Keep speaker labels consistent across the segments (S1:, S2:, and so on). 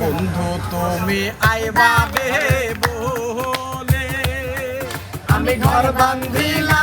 S1: বন্ধু তুমি আইবা বলে। আমি ঘর বান্ধিলাম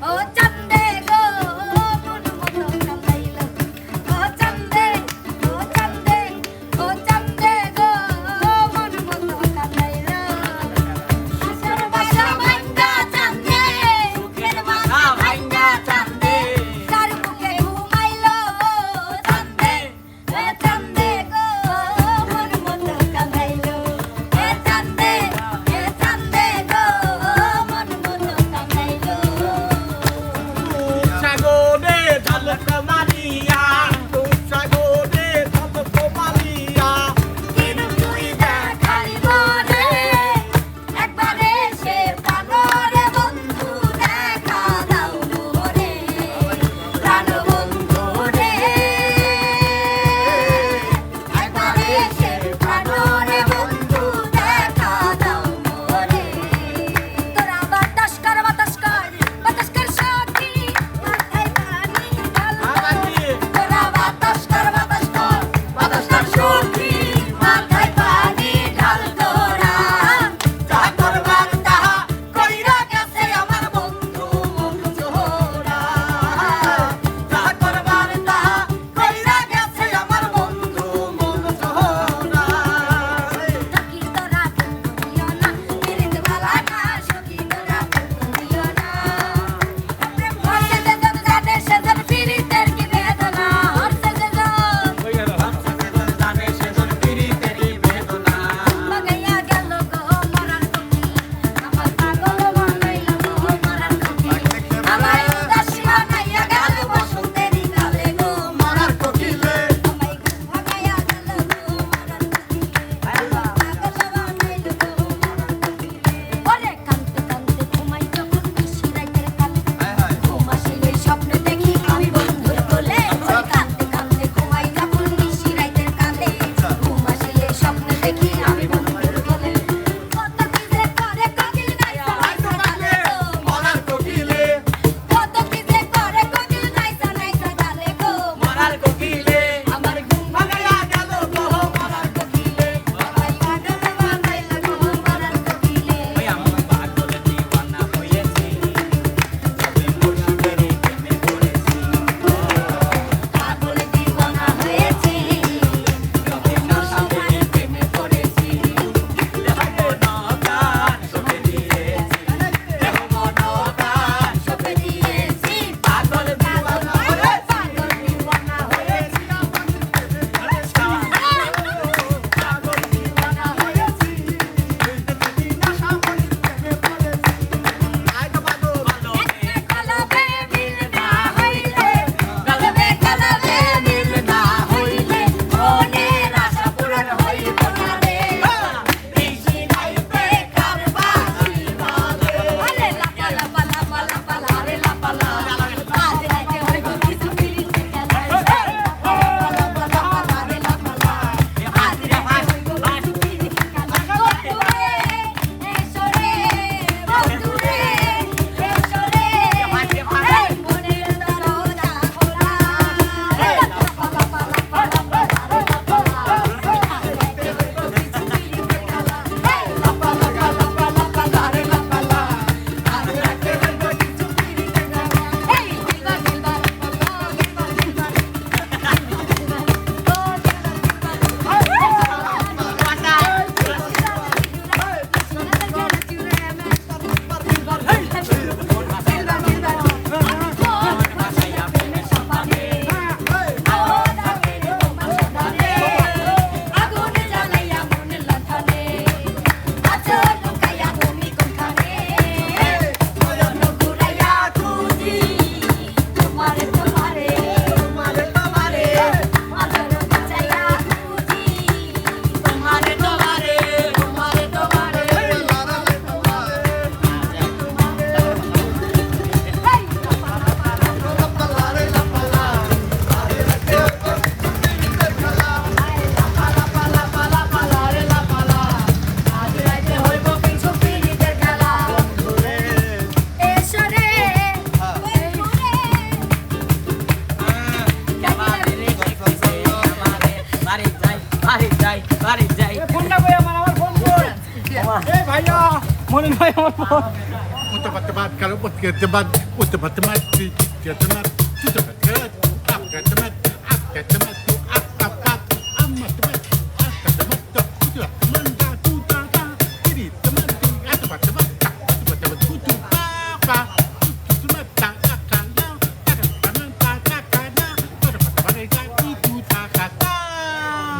S2: Oh,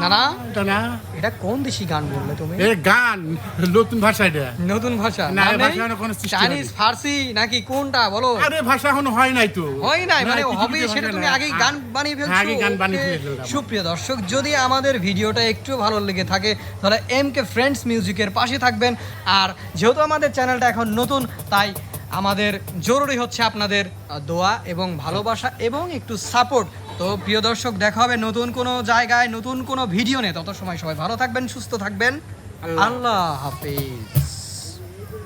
S3: Nana?
S2: Nana?
S3: এটা কোন দেশি গান বললে তুমি
S2: এ গান নতুন ভাষা এটা
S3: নতুন ভাষা
S2: না,
S3: নেই?
S2: ভাষা এখনও
S3: চাইনিজ। ফার্সি নাকি কোনটা বলো
S2: আরে ভাষা এখনও হয় নাই তো
S3: হয় নাই মানে হবে সেটা তুমি
S2: না।
S3: আগেই গান বানিয়ে ফেলছো
S2: হ্যাঁ, আগেই গান বানিয়ে ফেললাম।
S3: সুপ্রিয় দর্শক যদি আমাদের ভিডিওটা একটু ভালো লেগে থাকে তাহলে এম কে ফ্রেন্ডস মিউজিকের পাশে থাকবেন আর যেহেতু আমাদের চ্যানেলটা এখন নতুন তাই আমাদের জরুরি হচ্ছে আপনাদের দোয়া এবং ভালোবাসা এবং একটু সাপোর্ট তো প্রিয় দর্শক দেখা হবে নতুন কোনো জায়গায় নতুন কোনো ভিডিও নিয়ে। তত সময় সবাই ভালো থাকবেন সুস্থ থাকবেন। আল্লাহ হাফিজ।